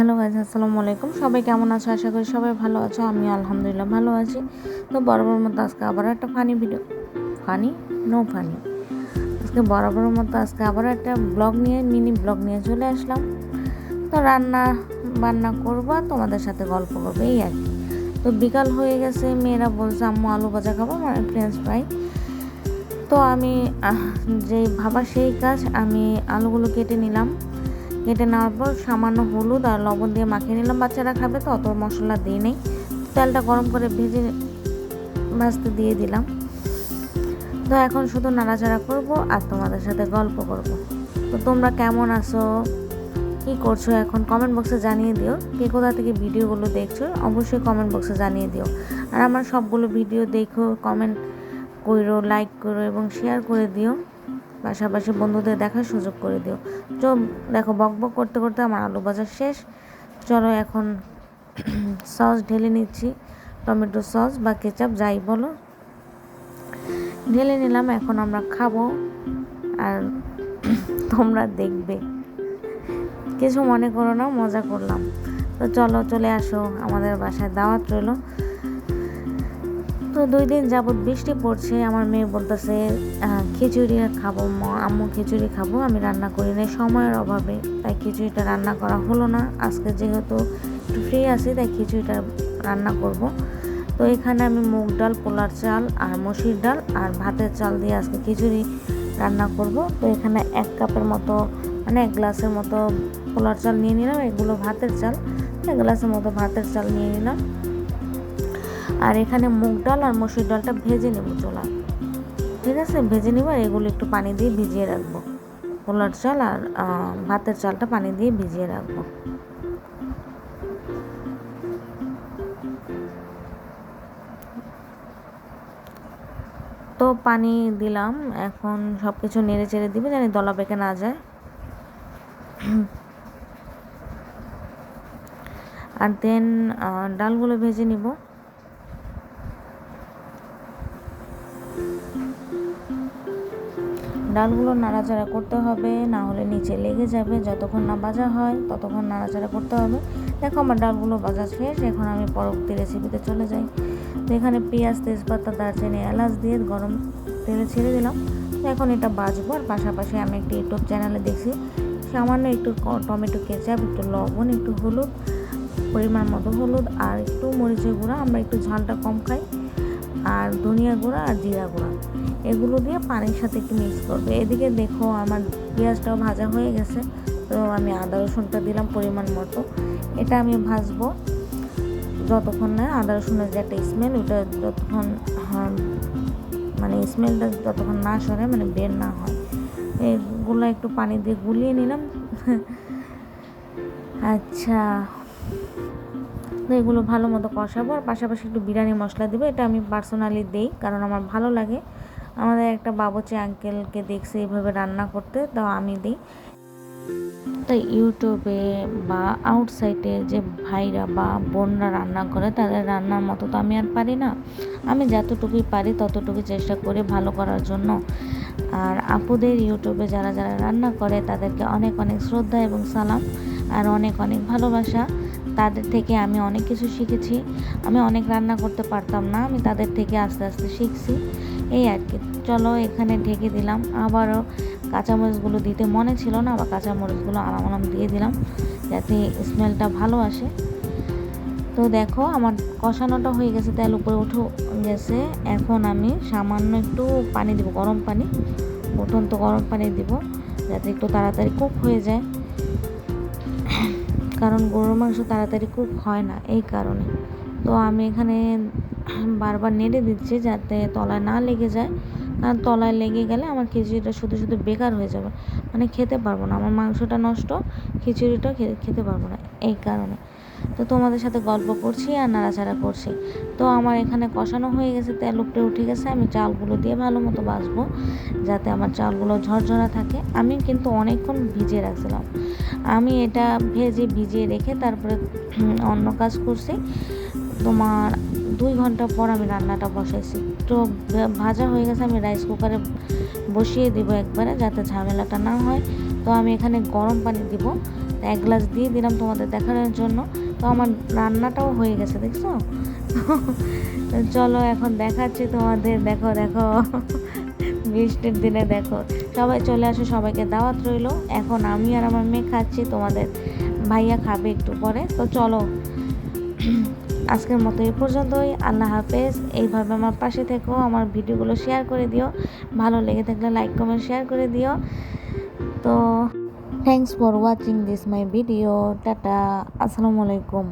Hello guys আসসালামু আলাইকুম। সবাই কেমন আছো? আশা করি সবাই ভালো আছো। আমি আলহামদুলিল্লাহ ভালো আছি। তো বরাবর মতো আজকে আবার একটা funny video funny no funny আজকে বরাবর মতো আজকে আবার একটা ব্লগ নিয়ে মিনি ব্লগ নিয়ে চলে আসলাম। তো রান্না বান্না করব, তোমাদের সাথে গল্প করব, এই আর কি। তো বিকাল হয়ে গেছে, মেয়েরা বলছে, আম্মু আলু ভাজা খাব? মানে ফ্রেঞ্চ ফ্রাই তো আমি যে ভাবা সেই কাজ, আমি আলুগুলো কেটে নিলাম। কেটে নেওয়ার পর সামান্য হলুদ আর লবণ দিয়ে মাখিয়ে নিলাম। বাচ্চারা খাবে তো, অত মশলা দিই নেই। তেলটা গরম করে ভেজে ভাজতে দিয়ে দিলাম। তো এখন শুধু নাড়াচাড়া করব আর তোমাদের সাথে গল্প করব। তো তোমরা কেমন আছো? কি করছ এখন? কমেন্ট বক্সে জানিয়ে দিও। কে কোথা থেকে ভিডিওগুলো দেখছ, অবশ্যই কমেন্ট বক্সে জানিয়ে দিও। আর আমার সবগুলো ভিডিও দেখো কমেন্ট করো লাইক করো এবং শেয়ার করে দিও। পাশাপাশি বন্ধুদের দেখার সুযোগ করে দিও। তো দেখো, বক বক করতে করতে আমার আলু ভাজা শেষ। চলো এখন সস ঢেলে নিচ্ছি, টমেটো সস বা কেচাপ, যাই বলো। ঢেলে নিলাম, এখন আমরা খাব। আর তোমরা দেখবে। কিছু মনে করো না, মজা করলাম। তো চলো, চলে আসো। আমাদের বাসায় দাওয়াত রইল। তো দুই দিন যাবৎ বৃষ্টি পড়ছে। আমার মেয়ে বলতেছে খিচুড়ি খাব আম্মু খিচুড়ি খাব, আমি রান্না করি নাই। সময়ের অভাবে তাই খিচুড়িটা রান্না করা হলো না। আজকে যেহেতু একটু ফ্রি আছি, তাই খিচুড়িটা রান্না করব। তো এখানে আমি মুগ ডাল, পোলার চাল আর মসুর ডাল আর ভাতের চাল দিয়ে আজকে খিচুড়ি রান্না করব। তো এখানে এক কাপের মতো মানে এক গ্লাসের মতো পোলার চাল নিয়ে নিলাম, এগুলো ভাতের চাল। এক গ্লাসের মতো ভাতের চাল নিয়ে নিলাম। আর এখানে মুগ ডাল আর মসুর ডালটা ভেজে নেব, চোলা। ঠিক আছে? ভেজে নেব আর এগুলো একটু পানি দিয়ে ভিজিয়ে রাখব। পোলার চাল আর ভাতের চালটা পানি দিয়ে ভিজিয়ে রাখব। তো পানি দিলাম, এখন সব কিছু নেড়ে চেড়ে দিবে জানি দলা পেকে না যায়। আর দেন ডালগুলো ভেজে নিব। ডালগুলো নাড়াচাড়া করতে হবে, না হলে নিচে লেগে যাবে। যতক্ষণ না ভাজা হয়, ততক্ষণ নাড়াচাড়া করতে হবে। দেখো আমার ডালগুলো ভাজা শেষ, এখন আমি পরবর্তী রেসিপিতে চলে যাই। তো এখানে পেঁয়াজ, তেজপাতা, দারচিনি, এলাচ দিয়ে গরম তেলে ছেড়ে দিলাম। এখন এটা বাজবো আর পাশাপাশি আমি একটি ইউটিউব চ্যানেলে দেখছি, সামান্য একটু টমেটো কেচাপ, একটু লবণ, একটু হলুদ, পরিমাণ মতো হলুদ, আর একটু মরিচের গুঁড়া। আমরা একটু ঝালটা কম খাই, আর ধনিয়া গুঁড়া, আর জিরা গুঁড়া। এগুলো দিয়ে পানির সাথে একটু মিক্স করবে। এদিকে দেখো আমার পেঁয়াজটাও ভাজা হয়ে গেছে। তো আমি আদা রসুনটা দিলাম পরিমাণ মতো। এটা আমি ভাজবো যতক্ষণ না আদা রসুনের যে একটা স্মেল ওটা যতক্ষণ হ্যাঁ, মানে স্মেলটা যতক্ষণ না সরে মানে বের না হয়। এগুলো একটু পানি দিয়ে গুলিয়ে নিলাম। আচ্ছা। তো এগুলো ভালো মতো কষাবো। আর পাশাপাশি একটু বিরিয়ানি মশলা দেবো। এটা আমি পার্সোনালি দেই কারণ আমার ভালো লাগে। আমাদের একটা বাবুচি আঙ্কেলকে দেখছি এইভাবে রান্না করতে, তো আমি দিই। তো ইউটিউবে বা আউটসাইডে যে ভাইরা বা বোনরা রান্না করে, তাদের রান্নার মতো তো আমি আর পারি না। আমি যতটুকুই পারি ততটুকু চেষ্টা করি ভালো করার জন্য। আর আপুদের ইউটিউবে যারা যারা রান্না করে, তাদেরকে অনেক অনেক শ্রদ্ধা এবং সালাম আর অনেক অনেক ভালোবাসা। তাদের থেকে আমি অনেক কিছু শিখেছি। আমি অনেক রান্না করতে পারতাম না, আমি তাদের থেকে আস্তে আস্তে শিখছি। এই আর কি। চলো এখানে ঢেকে দিলাম। আবারও কাঁচামরিচগুলো দিতে মনে ছিল না, আবার কাঁচামরিচগুলো আরাম আরাম দিয়ে দিলাম যাতে স্মেলটা ভালো আসে। তো দেখো আমার কষানোটা হয়ে গেছে, তেল উপরে উঠে গেছে। এখন আমি সামান্য একটু পানি দিব, গরম পানি তো গরম পানি দিব যাতে একটু তাড়াতাড়ি কুক হয়ে যায়। কারণ গরুর মাংস তাড়াতাড়ি কুক হয় না এই কারণে। তো আমি এখানে বারবার নেড়ে দিচ্ছি যাতে তলায় না লেগে যায়। কারণ তলায় লেগে গেলে আমার খিচুড়িটা শুধু শুধু বেকার হয়ে যাবে। মানে খেতে পারব না। আমার মাংসটা নষ্ট, খিচুড়িটা খে- খেতে পারব না এই কারণে। তো তোমাদের সাথে গল্প করছি আর নাড়াচাড়া করছি। তো আমার এখানে কষানো হয়ে গেছে, তেল উপরে উঠে গেছে। আমি চালগুলো দিয়ে ভালো মতো বাছবো যাতে আমার চালগুলো ঝরঝরা থাকে। আমি কিন্তু অনেকক্ষণ ভিজিয়ে রাখছিলাম। আমি এটা ভেজে ভিজিয়ে রেখে তারপরে অন্য কাজ করছি। তোমার দুই ঘণ্টা পর আমি রান্নাটা বসাইছি। তো ভাজা হয়ে গেছে, আমি রাইস কুকারে বসিয়ে দিব একবারে যাতে ঝামেলাটা না হয়। তো আমি এখানে গরম পানি দিব। এক গ্লাস দিয়ে দিলাম তোমাদের দেখানোর জন্য। তো আমার রান্নাটাও হয়ে গেছে, দেখছ? চলো এখন দেখাচ্ছি তোমাদের। দেখো দেখো। বৃষ্টির দিনে দেখো। সবাই চলে আসো, সবাইকে দাওয়াত রইল। এখন আমি আর আমার মেয়ে খাচ্ছি, তোমাদের ভাইয়া খাবে একটু পরে। তো চলো। আজকের মতো এই পর্যন্তই। আল্লাহ হাফেজ। এইভাবে আমার পাশে থেকো, আমার ভিডিওগুলো শেয়ার করে দিও। ভালো লেগে থাকলে লাইক কমেন্ট শেয়ার করে দিও। তো thanks for watching this my video tata, আসসালামু আলাইকুম।